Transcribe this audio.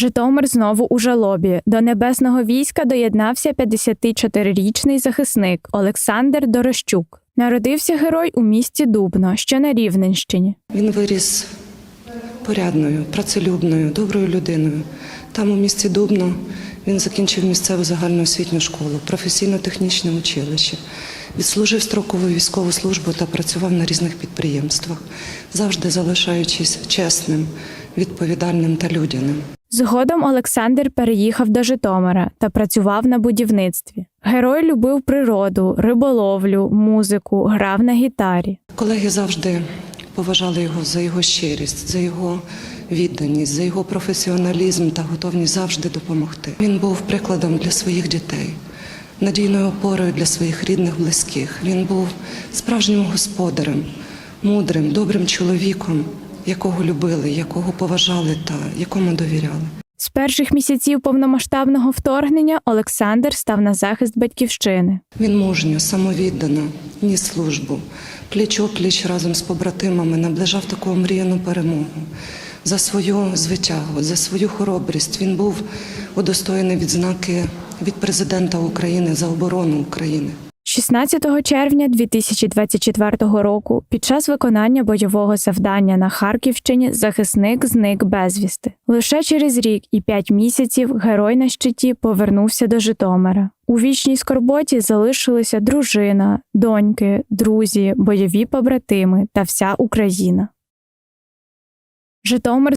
Житомир знову у жалобі. До небесного війська доєднався 54-річний захисник Олександр Дорощук. Народився герой у місті Дубно, що на Рівненщині. Він виріс порядною, працелюбною, доброю людиною. Там, у місті Дубно, він закінчив місцеву загальноосвітню школу, професійно-технічне училище, відслужив строкову військову службу та працював на різних підприємствах, завжди залишаючись чесним, відповідальним та людяним. Згодом Олександр переїхав до Житомира та працював на будівництві. Герой любив природу, риболовлю, музику, грав на гітарі. Колеги завжди поважали його за його щирість, за його відданість, за його професіоналізм та готовність завжди допомогти. Він був прикладом для своїх дітей, надійною опорою для своїх рідних, близьких. Він був справжнім господарем, мудрим, добрим чоловіком, якого любили, якого поважали та якому довіряли. З перших місяців повномасштабного вторгнення Олександр став на захист батьківщини. Він мужньо, самовіддано ніс службу, пліч опліч разом з побратимами наближав таку омріяну перемогу. За свою звитягу, за свою хоробрість він був удостоєний відзнаки від президента України за оборону України. 16 червня 2024 року під час виконання бойового завдання на Харківщині захисник зник безвісти. Лише через рік і п'ять місяців герой на щиті повернувся до Житомира. У вічній скорботі залишилися дружина, доньки, друзі, бойові побратими та вся Україна. Житомир